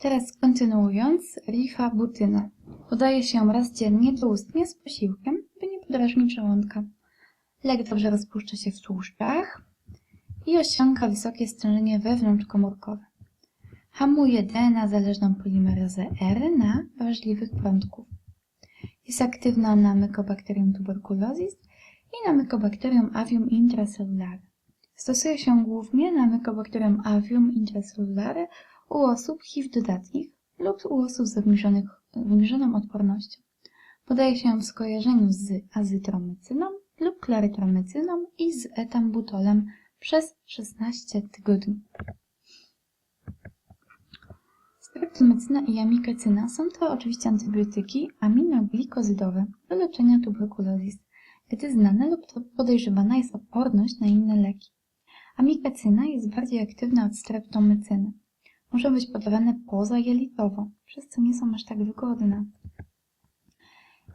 Teraz kontynuując, rifabutyna. Podaje się ją raz dziennie doustnie z posiłkiem, by nie podrażnić żołądka. Lek dobrze rozpuszcza się w tłuszczach i osiąga wysokie stężenie wewnątrzkomórkowe. Hamuje DNA zależną polimerezę R na wrażliwych prądków. Jest aktywna na Mycobacterium tuberculosis i na Mycobacterium avium intracellare. Stosuje się głównie na Mycobacterium avium intracellare u osób HIV dodatnich lub u osób z obniżoną odpornością. Podaje się w skojarzeniu z azytromycyną lub klarytromycyną i z etambutolem przez 16 tygodni. Streptomycyna i amikecyna są to oczywiście antybiotyki aminoglikozydowe do leczenia tuberkulozis, gdy znana lub podejrzewana jest oporność na inne leki. Amikecyna jest bardziej aktywna od streptomycyny. Może być podawane pozajelitowo, przez co nie są aż tak wygodne.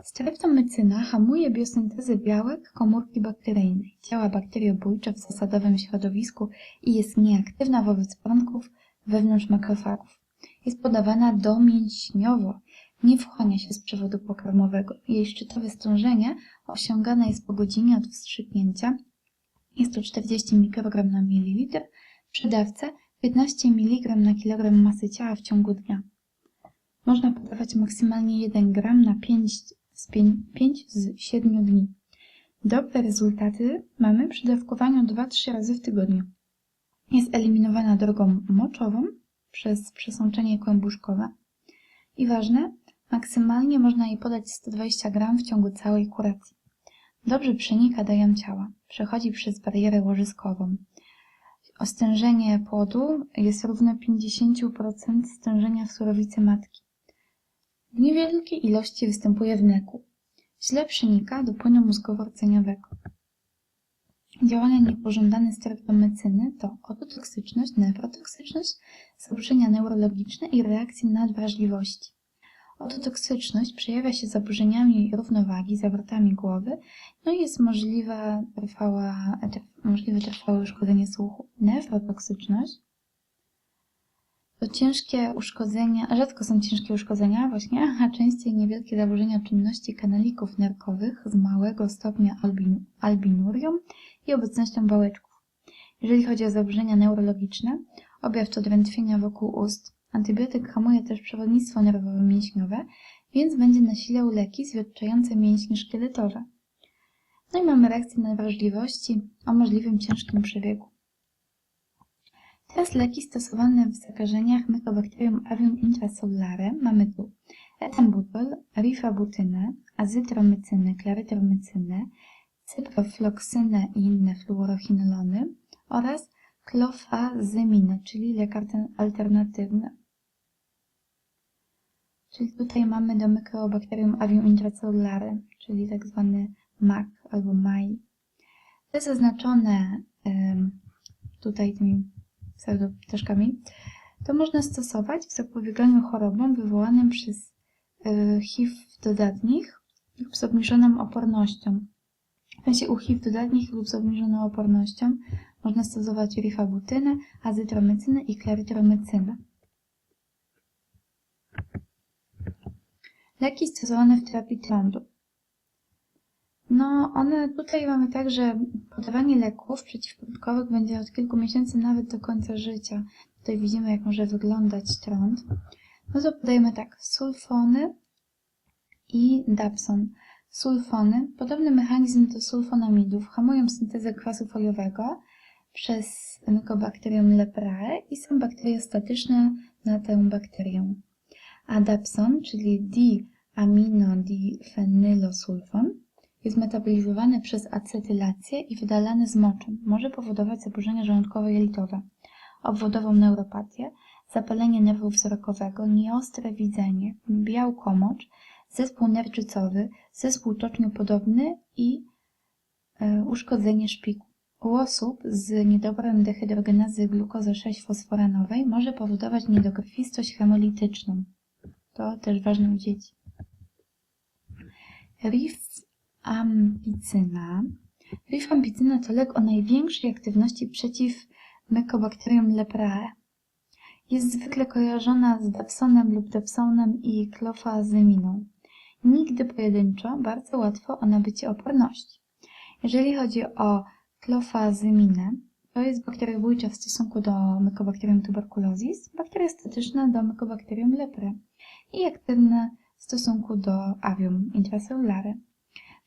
Streptomycyna hamuje biosyntezę białek komórki bakteryjnej, działa bakteriobójczo w zasadowym środowisku i jest nieaktywna wobec prądków wewnątrz makrofagów. Jest podawana domięśniowo, nie wchłania się z przewodu pokarmowego. Jej szczytowe stężenie osiągane jest po godzinie od wstrzyknięcia. Jest to 40 mikrogram na mililitr. Przy 15 mg na kilogram masy ciała w ciągu dnia. Można podawać maksymalnie 1 gram na 5 z, 5 z 7 dni. Dobre rezultaty mamy przy dawkowaniu 2-3 razy w tygodniu. Jest eliminowana drogą moczową przez przesączenie kłębuszkowe. I ważne, maksymalnie można jej podać 120 gram w ciągu całej kuracji. Dobrze przenika do jam ciała. Przechodzi przez barierę łożyskową. Ostężenie płodu jest równe 50% stężenia w surowicy matki. W niewielkiej ilości występuje w neku. Źle przenika do płynu mózgowo-rdzeniowego. Działania niepożądane streptomycyny to ototoksyczność, nefrotoksyczność, zaburzenia neurologiczne i reakcje nadwrażliwości. Ototoksyczność przejawia się zaburzeniami równowagi, zawrotami głowy, no i jest możliwe trwała, możliwe trwałe uszkodzenie słuchu. Nefrotoksyczność to ciężkie uszkodzenia, rzadko są ciężkie uszkodzenia właśnie, a częściej niewielkie zaburzenia czynności kanalików nerkowych z małego stopnia albin, albinurium i obecnością wałeczków. Jeżeli chodzi o zaburzenia neurologiczne, objaw to drętwienia wokół ust. Antybiotyk hamuje też przewodnictwo nerwowo-mięśniowe, więc będzie nasilał leki zwiotczające mięśnie szkieletowe. No i mamy reakcję na wrażliwości o możliwym ciężkim przebiegu. Teraz leki stosowane w zakażeniach Mycobacterium avium intracellare mamy tu etambutol, rifabutynę, azytromycynę, klarytromycynę, cyprofloksynę i inne fluorochinolony oraz klofazyminę, czyli lek alternatywny. Czyli tutaj mamy do Mycobacterium avium intracellare, czyli tak zwany MAC albo MAI. Te zaznaczone tutaj tymi pseudoptaszkami, to można stosować w zapobieganiu chorobom wywołanym przez HIV dodatnich lub z obniżoną opornością. W sensie u HIV dodatnich lub z obniżoną opornością można stosować rifabutynę, azytromycynę i klarytromycynę. Leki stosowane w terapii trądu. No, one tutaj mamy tak, że podawanie leków przeciwprądkowych będzie od kilku miesięcy nawet do końca życia. Tutaj widzimy, jak może wyglądać trąd. No to podajemy tak, sulfony i dapson. Sulfony, podobny mechanizm do sulfonamidów, hamują syntezę kwasu foliowego przez Mycobacterium leprae i są bakteriostatyczne na tę bakterię. A dapson, czyli diaminodifenylosulfon, jest metabolizowany przez acetylację i wydalany z moczem. Może powodować zaburzenia żołądkowo-jelitowe, obwodową neuropatię, zapalenie nerwu wzrokowego, nieostre widzenie, białkomocz, zespół nerczycowy, zespół toczniopodobny i e, uszkodzenie szpiku. U osób z niedobrem dehydrogenazy glukozy 6-fosforanowej może powodować niedokrwistość hemolityczną. To też ważne u dzieci. Rifampicyna. Rifampicyna to lek o największej aktywności przeciw Mycobacterium leprae. Jest zwykle kojarzona z dapsonem lub dapsonem i klofazyminą. Nigdy pojedynczo bardzo łatwo o nabycie oporności. Jeżeli chodzi o klofazyminę, to jest bakteriobójcza w stosunku do Mycobacterium tuberculosis, bakteria statyczna do Mycobacterium leprae i aktywna w stosunku do Avium intracellare.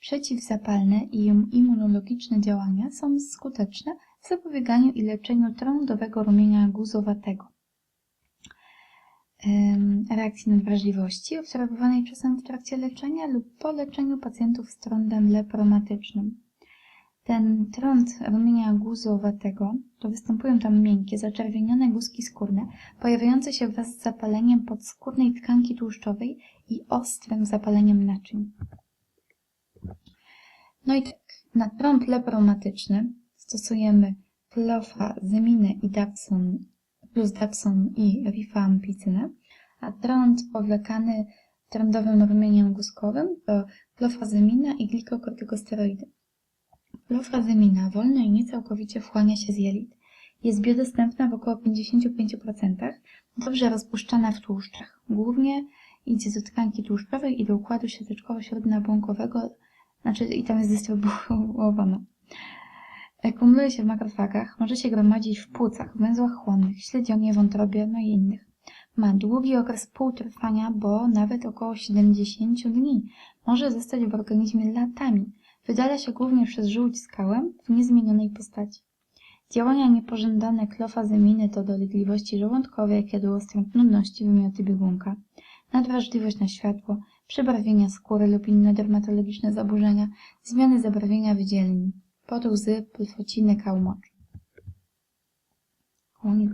Przeciwzapalne i immunologiczne działania są skuteczne w zapobieganiu i leczeniu trądowego rumienia guzowatego. Reakcji nadwrażliwości obserwowanej czasem w trakcie leczenia lub po leczeniu pacjentów z trądem lepromatycznym. Ten trąd rumienia guzowatego to występują tam miękkie, zaczerwienione guzki skórne, pojawiające się wraz z zapaleniem podskórnej tkanki tłuszczowej i ostrym zapaleniem naczyń. No i tak, na trąd lepromatyczny stosujemy klofazyminę i dapson plus dapson i rifampicynę, a trąd powlekany trądowym rumieniem guzkowym to klofazymina i glikokortykosteroidy. Klofazymina wolno i niecałkowicie wchłania się z jelit. Jest biodostępna w około 55%, dobrze rozpuszczana w tłuszczach. Głównie idzie do tkanki tłuszczowej i do układu siateczkowo-śródnabłąkowego, znaczy i tam jest dystrybuowana. Kumuluje się w makrofagach, może się gromadzić w płucach, węzłach chłonnych, śledzionie, wątrobie, no i innych. Ma długi okres półtrwania, bo nawet około 70 dni. Może zostać w organizmie latami. Wydala się głównie przez żółć skałę w niezmienionej postaci. Działania niepożądane klofazyminy to dolegliwości żołądkowe, jadłostręt, nudności, wymioty biegunka, nadwrażliwość na światło, przebarwienia skóry lub inne dermatologiczne zaburzenia, zmiany zabarwienia wydzielin, pot łzy, pulfociny, kał moczu. Koniec.